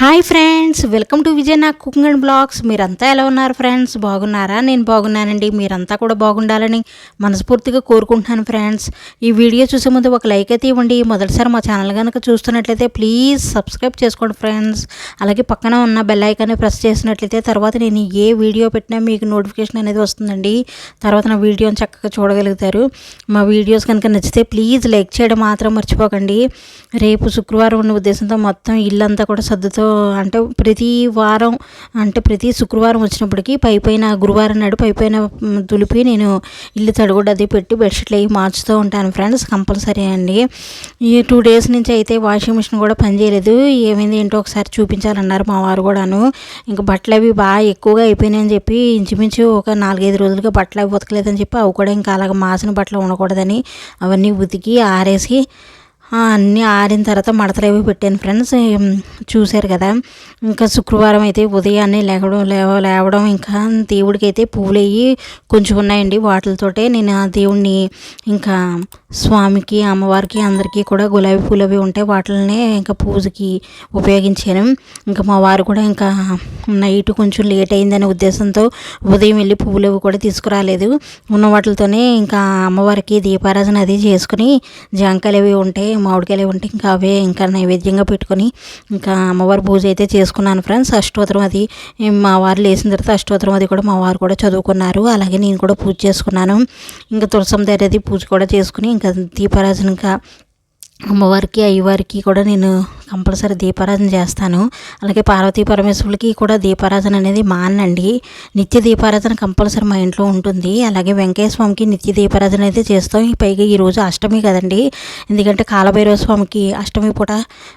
Hi friends welcome to Vijay నా cooking and blogs. మీరంతా ఎలా ఉన్నారు ఫ్రెండ్స్? బాగున్నారా? నేను బాగున్నానండి. మీరంతా కూడా బాగుండాలని మనస్ఫూర్తిగా కోరుకుంటున్నాను ఫ్రెండ్స్. ఈ వీడియో చూసే ముందు ఒక లైక్ అయితే ఇవ్వండి. మొదటిసారి మా ఛానల్ కనుక చూస్తున్నట్లయితే ప్లీజ్ సబ్స్క్రైబ్ చేసుకోండి ఫ్రెండ్స్. అలాగే పక్కన ఉన్న బెల్ ఐకాన్ని ప్రెస్ చేసినట్లయితే తర్వాత నేను ఏ వీడియో పెట్టినా మీకు నోటిఫికేషన్ అనేది వస్తుందండి. తర్వాత నా వీడియోని చక్కగా చూడగలుగుతారు. మా వీడియోస్ కనుక నచ్చితే ప్లీజ్ లైక్ చేయడం మాత్రం మర్చిపోకండి. రేపు శుక్రవారం ఉన్న ఉద్దేశంతో మొత్తం ఇల్లంతా కూడా సర్దుతో అంటే ప్రతి వారం అంటే ప్రతి శుక్రవారం వచ్చినప్పటికీ పై పైన గురువారం నాడు పై పైన దులిపి నేను ఇల్లు తడుగుడు అది పెట్టి బెడ్షీట్లు అవి మార్చుతూ ఉంటాను ఫ్రెండ్స్ కంపల్సరీ అండి. ఈ టూ డేస్ నుంచి అయితే వాషింగ్ మిషన్ కూడా పనిచేయలేదు ఏమైంది ఏంటో ఒకసారి చూపించాలన్నారు మా వారు కూడాను. ఇంకా బట్టలు అవి బాగా ఎక్కువగా అయిపోయినాయని చెప్పి ఇంచుమించు ఒక నాలుగైదు రోజులుగా బట్టలు అవి ఉతకలేదని చెప్పి అవి కూడా ఇంకా అలాగ మాసిన బట్టలు ఉండకూడదని అవన్నీ ఉతికి ఆరేసి అన్నీ ఆరిన తర్వాత మడతలు అవి పెట్టాను ఫ్రెండ్స్. చూశారు కదా? ఇంకా శుక్రవారం అయితే ఉదయాన్నే లేవడం లేవ లేవడం ఇంకా దేవుడికి అయితే పువ్వులు అయ్యి కొంచెం ఉన్నాయండి వాటితోటే నేను ఆ దేవుడిని ఇంకా స్వామికి అమ్మవారికి అందరికీ కూడా గులాబీ పూలు అవి ఉంటాయి వాటినే ఇంకా పూజకి ఉపయోగించాను. ఇంకా మా వారు కూడా ఇంకా నైట్ కొంచెం లేట్ అయిందనే ఉద్దేశంతో ఉదయం వెళ్ళి పువ్వులు అవి కూడా తీసుకురాలేదు. ఉన్న వాటితోనే ఇంకా అమ్మవారికి దీపారాధన అది చేసుకుని జాంకాయలు అవి ఉంటాయి మామిడికాయలు ఉంటే ఇంకా అవే ఇంకా నైవేద్యంగా పెట్టుకొని ఇంకా అమ్మవారి పూజ అయితే చేసుకున్నాను ఫ్రెండ్స్. అష్టోత్తరం అది మా వారు లేచిన తర్వాత అష్టోత్తరం అది కూడా మా వారు కూడా చదువుకున్నారు. అలాగే నేను కూడా పూజ చేసుకున్నాను. ఇంకా తులసం దగ్గర అది పూజ కూడా చేసుకుని ఇంకా దీపారాజన ఇంకా అమ్మవారికి అయ్యవారికి కూడా నేను కంపల్సరీ దీపారాధన చేస్తాను. అలాగే పార్వతీ పరమేశ్వరులకి కూడా దీపారాధన అనేది మానండి. నిత్య దీపారాధన కంపల్సరీ మా ఇంట్లో ఉంటుంది. అలాగే వెంకయ్య స్వామికి నిత్య దీపారాధన అయితే చేస్తాం. పైగా ఈరోజు అష్టమి కదండి. ఎందుకంటే కాలభైరవ స్వామికి అష్టమి పూట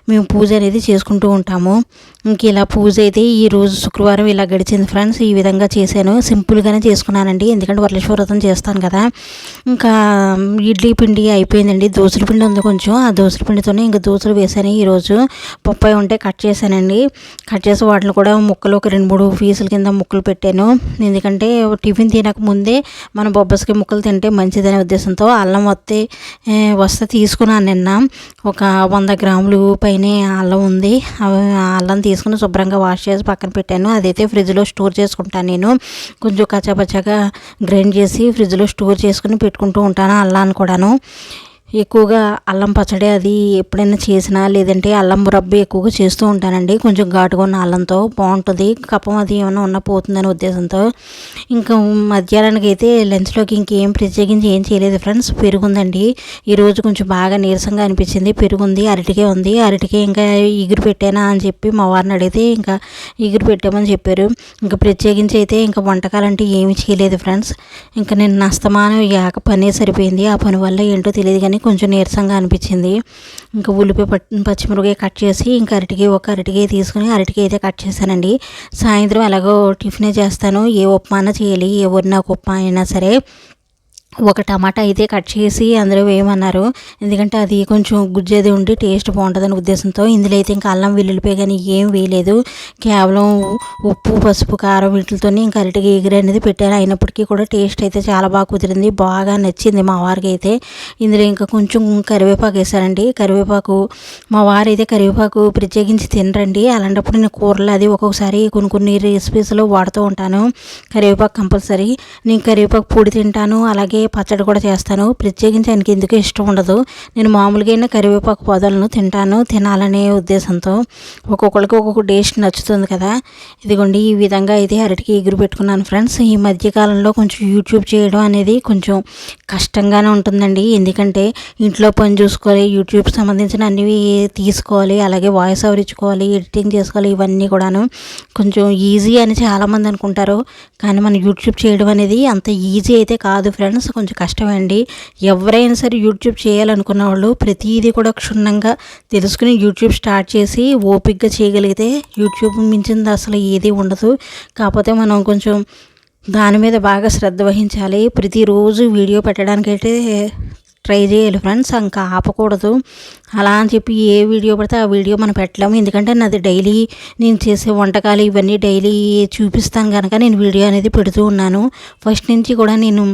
మేము పూజ అనేది చేసుకుంటూ ఉంటాము. ఇంక ఇలా పూజ అయితే ఈ రోజు శుక్రవారం ఇలా గడిచింది ఫ్రెండ్స్. ఈ విధంగా చేశాను. సింపుల్గానే చేసుకున్నానండి. ఎందుకంటే వరలక్ష్మి వ్రతం చేస్తాను కదా. ఇంకా ఇడ్లీ పిండి అయిపోయిందండి. దోసల పిండి ఉంది కొంచెం. ఆ దోసల పిండితోనే ఇంకా దోసలు వేసాను ఈరోజు పప్పాయి ఉంటే కట్ చేశానండి. కట్ చేసి వాటిని కూడా ముక్కలు ఒక రెండు మూడు పీసుల కింద ముక్కలు పెట్టాను. ఎందుకంటే టిఫిన్ తినక ముందే మనం బొబ్బస్కి ముక్కలు తింటే మంచిదనే ఉద్దేశంతో అల్లం వస్తే వస్తే తీసుకున్నాను నిన్న. ఒక వంద గ్రాములు పైనే అల్లం ఉంది. ఆ అల్లం తీసుకుని శుభ్రంగా వాష్ చేసి పక్కన పెట్టాను. అదైతే ఫ్రిడ్జ్లో స్టోర్ చేసుకుంటాను నేను. కొంచెం కచ్చాపచ్చాగా గ్రైండ్ చేసి ఫ్రిడ్జ్లో స్టోర్ చేసుకుని పెట్టుకుంటూ ఉంటాను అల్లాన్ని కూడాను. ఎక్కువగా అల్లం పచ్చడి అది ఎప్పుడైనా చేసినా లేదంటే అల్లం రబ్బు ఎక్కువగా చేస్తూ ఉంటానండి. కొంచెం ఘాటుగా ఉన్న అల్లంతో బాగుంటుంది. కపం అది ఏమైనా ఉన్న పోతుందనే ఉద్దేశంతో. ఇంకా మధ్యాహ్నానికి అయితే లంచ్లోకి ఇంకేం ప్రత్యేకించి ఏం చేయలేదు ఫ్రెండ్స్. పెరుగుందండి. ఈరోజు కొంచెం బాగా నీరసంగా అనిపించింది. పెరుగుంది అరటికే ఉంది. అరటికే ఇంకా ఇగురు పెట్టానా అని చెప్పి మా వారిని అడిగితే ఇంకా ఇగురు పెట్టామని చెప్పారు. ఇంకా ప్రత్యేకించి అయితే ఇంకా వంటకాలు అంటే ఏమి చేయలేదు ఫ్రెండ్స్. ఇంకా నేను నస్తమానం యాక పనే సరిపోయింది. ఆ పని వల్ల ఏంటో తెలియదు కానీ కొంచెం నీరసంగా అనిపించింది. ఇంకా ఉల్లిపాయ పట్ పచ్చిమిరపకాయ కట్ చేసి ఇంకా అరటికాయ ఒక అరటికాయ తీసుకుని అరటికాయ అయితే కట్ చేశానండి. సాయంత్రం ఎలాగో టిఫినే చేస్తాను. ఏ ఉప్మా అయినా చేయాలి ఏ ఒక ఉప్మా అయినా సరే. ఒక టమాటా అయితే కట్ చేసి అందులో వేయమన్నారు. ఎందుకంటే అది కొంచెం గుజ్జేది ఉండి టేస్ట్ బాగుంటుందనే ఉద్దేశంతో ఇందులో అయితే ఇంకా అల్లం వెల్లుల్లిపాయ కానీ ఏం వేయలేదు. కేవలం ఉప్పు పసుపు కారం వీటితోనే ఇంకా అరటిగా ఎగిరి అనేది పెట్టాను అయినప్పటికీ కూడా టేస్ట్ అయితే చాలా బాగా కుదిరింది. బాగా నచ్చింది మా వారికి అయితే. ఇందులో ఇంకా కొంచెం కరివేపాకు వేసానండి కరివేపాకు మా వారు అయితే కరివేపాకు ప్రత్యేకించి తినరండి. అలాంటప్పుడు నేను కూరలు అది ఒక్కొక్కసారి కొన్ని కొన్ని రెసిపీస్లో వాడుతూ ఉంటాను. కరివేపాకు కంపల్సరీ. నేను కరివేపాకు పొడి తింటాను. అలాగే పచ్చడి కూడా చేస్తాను. ప్రత్యేకించి ఆయనకి ఎందుకు ఇష్టం ఉండదు. నేను మామూలుగా అయినా కరివేపాకు పొదలను తింటాను. తినాలనే ఉద్దేశంతో ఒక్కొక్కరికి ఒక్కొక్క టేస్ట్ నచ్చుతుంది కదా. ఇదిగోండి ఈ విధంగా అయితే అరటికి ఎగురు పెట్టుకున్నాను ఫ్రెండ్స్. ఈ మధ్యకాలంలో కొంచెం యూట్యూబ్ చేయడం అనేది కొంచెం కష్టంగానే ఉంటుందండి. ఎందుకంటే ఇంట్లో పని చూసుకోవాలి యూట్యూబ్ సంబంధించిన అన్నివి తీసుకోవాలి అలాగే వాయిస్ ఓవర్ ఇచ్చుకోవాలి ఎడిటింగ్ చేసుకోవాలి ఇవన్నీ కూడాను కొంచెం ఈజీ అని చాలామంది అనుకుంటారు. కానీ మన యూట్యూబ్ చేయడం అనేది అంత ఈజీ అయితే కాదు ఫ్రెండ్స్. కొంచెం కష్టమే అండి ఎవరైనా సరే యూట్యూబ్ చేయాలనుకున్న వాళ్ళు ప్రతిదీ కూడా క్షుణ్ణంగా తెలుసుకుని యూట్యూబ్ స్టార్ట్ చేసి ఓపిక్గా చేయగలిగితే యూట్యూబ్ మించింది అసలు ఏది ఉండదు. కాకపోతే మనం కొంచెం దాని మీద బాగా శ్రద్ధ వహించాలి. ప్రతిరోజు వీడియో పెట్టడానికైతే ట్రై చేయాలి ఫ్రెండ్స్. ఇంకా ఆపకూడదు. అలా అని చెప్పి ఏ వీడియో పడితే ఆ వీడియో మనం పెట్టలేము. ఎందుకంటే నాది డైలీ నేను చేసే వంటకాలు ఇవన్నీ డైలీ చూపిస్తాను కనుక నేను వీడియో అనేది పెడుతూ ఉన్నాను. ఫస్ట్ నుంచి కూడా నేను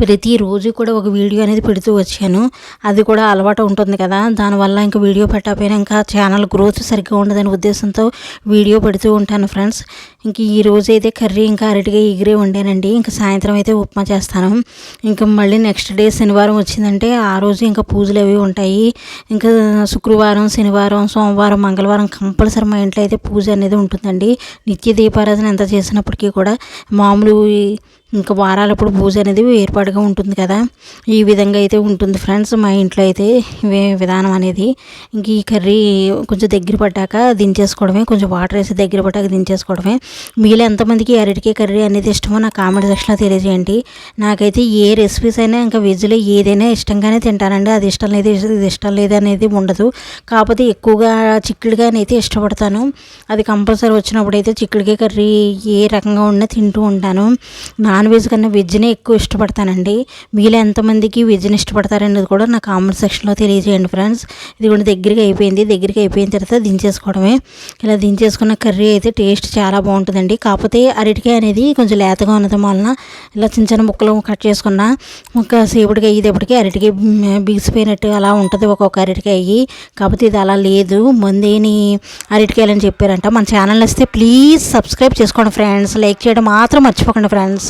ప్రతిరోజు కూడా ఒక వీడియో అనేది పెడుతూ వచ్చాను. అది కూడా అలవాటు ఉంటుంది కదా. దానివల్ల ఇంకా వీడియో పెట్టకపోయినా ఇంకా ఛానల్ గ్రోత్ సరిగ్గా ఉండదనే ఉద్దేశంతో వీడియో పెడుతూ ఉంటాను ఫ్రెండ్స్. ఇంక ఈ రోజు అయితే కర్రీ ఇంకా అరటిగా ఎగిరే వండానండి. ఇంకా సాయంత్రం అయితే ఉప్మా చేస్తాను. ఇంకా మళ్ళీ నెక్స్ట్ డే శనివారం వచ్చిందంటే ఆ రోజు ఇంకా పూజలు అవి ఉంటాయి. ఇంకా శుక్రవారం శనివారం సోమవారం మంగళవారం కంపల్సరీ మా ఇంట్లో అయితే పూజ అనేది ఉంటుందండి. నిత్య దీపారాధన ఎంత చేసినప్పటికీ కూడా మామూలు ఇంకా వారాలప్పుడు పూజ అనేది ఏర్పాటుగా ఉంటుంది కదా. ఈ విధంగా అయితే ఉంటుంది ఫ్రెండ్స్. మా ఇంట్లో అయితే ఇవే విధానం అనేది. ఇంక ఈ కర్రీ కొంచెం దగ్గర పడ్డాక దించేసుకోవడమే కొంచెం వాటర్ వేసి దగ్గర పడ్డాక దించేసుకోవడమే. మీలో ఎంతమందికి అరటికే కర్రీ అనేది ఇష్టమో నా కామెంట్ సెక్షన్లో తెలియజేయండి. నాకైతే ఏ రెసిపీస్ అయినా ఇంకా వెజ్లో ఏదైనా ఇష్టంగానే తింటానండి. అది ఇష్టం లేదు ఇది ఇష్టం లేదు అనేది ఉండదు. కాకపోతే ఎక్కువగా చిక్కుడుగానైతే ఇష్టపడతాను. అది కంపల్సరీ వచ్చినప్పుడు అయితే చిక్కుడుకాయ కర్రీ ఏ రకంగా ఉన్నా తింటూ ఉంటాను. నాన్ వెజ్ కన్నా వెజ్నే ఎక్కువ ఇష్టపడతానండి. మీలో ఎంతమందికి వెజ్ని ఇష్టపడతారనేది కూడా నా కామెంట్ సెక్షన్లో తెలియజేయండి ఫ్రెండ్స్. ఇది కూడా దగ్గరికి అయిపోయింది. దగ్గరికి అయిపోయిన తర్వాత దించేసుకోవడమే. ఇలా దించేసుకున్న కర్రీ అయితే టేస్ట్ చాలా బాగుంటుందండి. కాకపోతే అరటికాయ అనేది కొంచెం లేతగా ఉన్నది వలన ఇలా చిన్న చిన్న ముక్కలు కట్ చేసుకున్న ఒక సేపటికి అయ్యేటప్పటికి అరటికాయ బిగిసిపోయినట్టు అలా ఉంటుంది ఒక్కొక్క అరటికాయ కాకపోతే ఇది అలా లేదు. మందేని అరటికాయలు అని చెప్పారంట. మన ఛానల్ వస్తే ప్లీజ్ సబ్స్క్రైబ్ చేసుకోండి ఫ్రెండ్స్. లైక్ చేయడం మాత్రం మర్చిపోకండి ఫ్రెండ్స్.